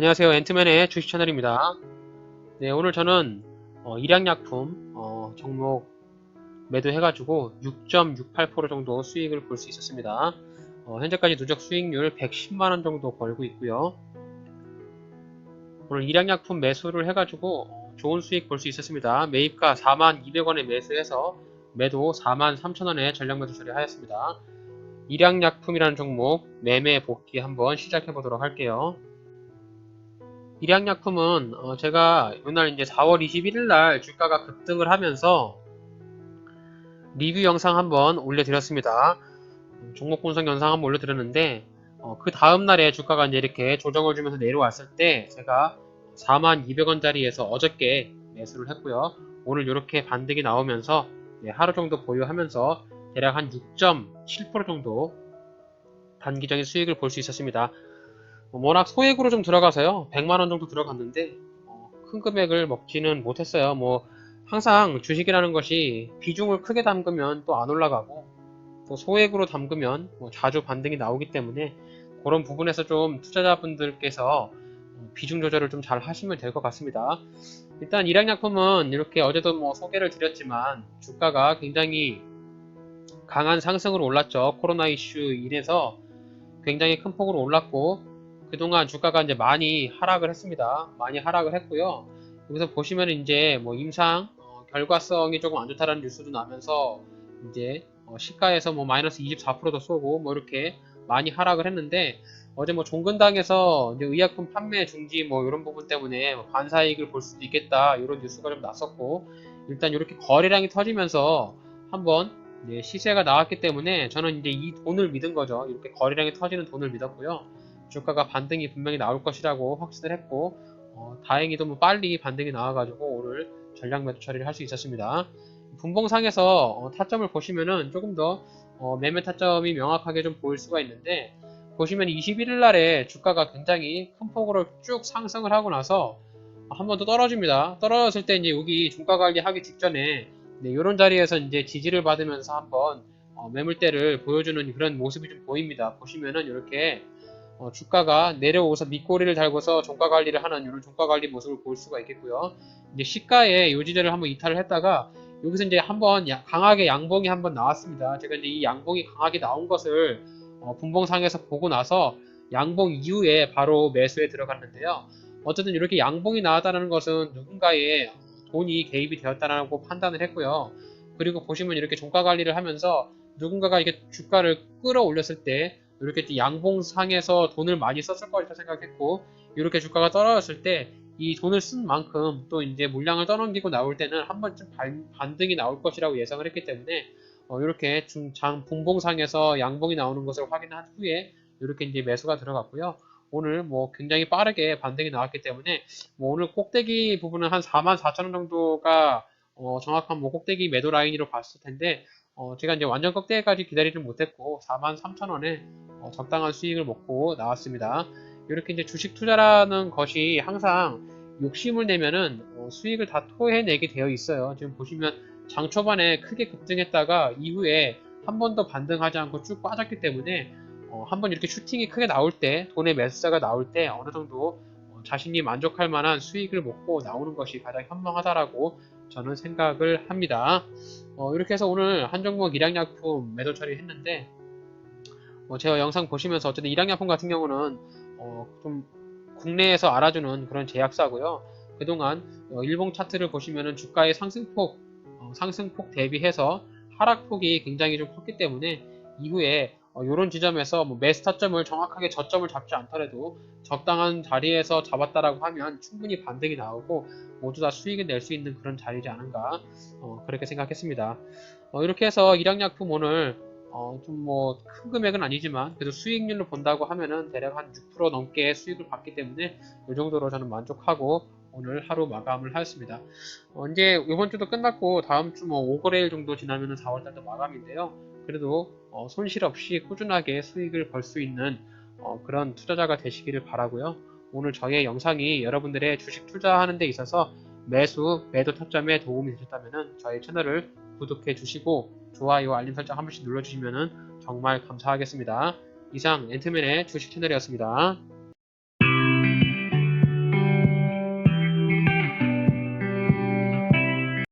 안녕하세요. 앤트맨의 주식 채널입니다. 네 오늘 저는 어, 일양약품 어, 종목 매도해가지고 6.68% 정도 수익을 볼 수 있었습니다. 어, 현재까지 누적 수익률 110만원 정도 벌고 있고요. 오늘 일양약품 매수를 해가지고 어, 좋은 수익 볼 수 있었습니다. 매입가 42,200원에 매수해서 매도 43,000원에 전량 매도 처리하였습니다. 일양약품이라는 종목 매매 복귀 한번 시작해 보도록 할게요 일양약품은 어, 제가 이날 이제 4월 21일 날 주가가 급등을 하면서 리뷰 영상 한번 올려드렸습니다. 종목 분석 영상 한번 올려드렸는데 어, 그 다음 날에 주가가 이제 이렇게 조정을 주면서 내려왔을 때 제가 42,200원짜리에서 어저께 매수를 했고요. 오늘 이렇게 반등이 나오면서 네, 하루 정도 보유하면서 대략 한 6.7% 정도 단기적인 수익을 볼 수 있었습니다. 뭐 워낙 소액으로 좀 들어가서요. 100만원 정도 들어갔는데 어, 큰 금액을 먹지는 못했어요. 뭐 항상 주식이라는 것이 비중을 크게 담그면 또 안 올라가고 또 소액으로 담그면 뭐 자주 반등이 나오기 때문에 그런 부분에서 좀 투자자분들께서 어, 비중 조절을 좀 잘 하시면 될 것 같습니다. 일단 일양약품은 이렇게 어제도 뭐 소개를 드렸지만 주가가 굉장히 강한 상승으로 올랐죠. 코로나 이슈 인해서 굉장히 큰 폭으로 올랐고 그동안 주가가 이제 많이 하락을 했습니다. 많이 하락을 했고요. 여기서 보시면 이제 뭐 임상 어, 결과성이 조금 안 좋다라는 뉴스도 나면서 이제 어, 시가에서 뭐 마이너스 24%도 쏘고 뭐 이렇게 많이 하락을 했는데 어제 뭐 종근당에서 이제 의약품 판매 중지 뭐 이런 부분 때문에 뭐 반사이익을 볼 수도 있겠다 이런 뉴스가 좀 났었고 일단 이렇게 거래량이 터지면서 한번 시세가 나왔기 때문에 저는 이제 이 돈을 믿은 거죠. 이렇게 거래량이 터지는 돈을 믿었고요. 주가가 반등이 분명히 나올 것이라고 확신을 했고 어, 다행히도 뭐 빨리 반등이 나와가지고 오늘 전략 매도 처리를 할 수 있었습니다. 분봉상에서 어, 타점을 보시면은 조금 더 어, 매매 타점이 명확하게 좀 보일 수가 있는데 보시면 21일 날에 주가가 굉장히 큰 폭으로 쭉 상승을 하고 나서 한 번 더 떨어집니다. 떨어졌을 때 이제 여기 종가 관리하기 직전에 네, 이런 자리에서 이제 지지를 받으면서 한번 어, 매물대를 보여주는 그런 모습이 좀 보입니다. 보시면은 이렇게 어, 주가가 내려오서 밑꼬리를 달고서 종가 관리를 하는 이런 종가 관리 모습을 볼 수가 있겠고요. 이제 시가에 요지대를 한번 이탈을 했다가 여기서 이제 한번 야, 강하게 양봉이 한번 나왔습니다. 제가 이제 이 양봉이 강하게 나온 것을 어, 분봉상에서 보고 나서 양봉 이후에 바로 매수에 들어갔는데요. 어쨌든 이렇게 양봉이 나왔다는 것은 누군가의 돈이 개입이 되었다라고 판단을 했고요. 그리고 보시면 이렇게 종가 관리를 하면서 누군가가 이렇게 주가를 끌어올렸을 때 이렇게 양봉상에서 돈을 많이 썼을 것이라 생각했고 이렇게 주가가 떨어졌을 때 이 돈을 쓴 만큼 또 이제 물량을 떠넘기고 나올 때는 한 번쯤 반, 반등이 나올 것이라고 예상을 했기 때문에 어, 이렇게 중장 분봉상에서 양봉이 나오는 것을 확인한 후에 이렇게 이제 매수가 들어갔고요. 오늘 뭐 굉장히 빠르게 반등이 나왔기 때문에 뭐 오늘 꼭대기 부분은 한 44,000원 정도가 어, 정확한 뭐 꼭대기 매도 라인으로 봤을 텐데 어, 제가 이제 완전 꼭대기까지 기다리지 못했고 43,000원에 어, 적당한 수익을 먹고 나왔습니다. 이렇게 이제 주식 투자라는 것이 항상 욕심을 내면은 어, 수익을 다 토해내게 되어 있어요. 지금 보시면 장 초반에 크게 급등했다가 이후에 한 번도 반등하지 않고 쭉 빠졌기 때문에 어, 한번 이렇게 슈팅이 크게 나올 때 돈의 매수자가 나올 때 어느 정도 어, 자신이 만족할 만한 수익을 먹고 나오는 것이 가장 현명하다라고 저는 생각을 합니다. 어, 이렇게 해서 오늘 한 종목 일양약품 매도 처리했는데 어, 제가 영상 보시면서 어쨌든 일양약품 같은 경우는 어, 좀 국내에서 알아주는 그런 제약사고요. 그동안 어, 일봉 차트를 보시면은 주가의 상승폭 어, 상승폭 대비해서 하락폭이 굉장히 좀 컸기 때문에 이후에 이런 지점에서 뭐 매수 타점을 정확하게 저점을 잡지 않더라도 적당한 자리에서 잡았다라고 하면 충분히 반등이 나오고 모두 다 수익을 낼 수 있는 그런 자리지 않은가 어, 그렇게 생각했습니다. 어, 이렇게 해서 일양약품 오늘 어, 좀 뭐 큰 금액은 아니지만 그래도 수익률로 본다고 하면은 대략 한 6% 넘게 수익을 받기 때문에 이 정도로 저는 만족하고 오늘 하루 마감을 하였습니다. 어, 이제 이번 주도 끝났고 다음 주 뭐 5거래일 정도 지나면은 4월달도 마감인데요. 그래도 어, 손실 없이 꾸준하게 수익을 벌 수 있는 어, 그런 투자자가 되시기를 바라고요. 오늘 저의 영상이 여러분들의 주식 투자하는 데 있어서 매수, 매도 타점에 도움이 되셨다면 저희 채널을 구독해 주시고 좋아요, 알림 설정 한 번씩 눌러주시면 정말 감사하겠습니다. 이상 앤트맨의 주식 채널이었습니다.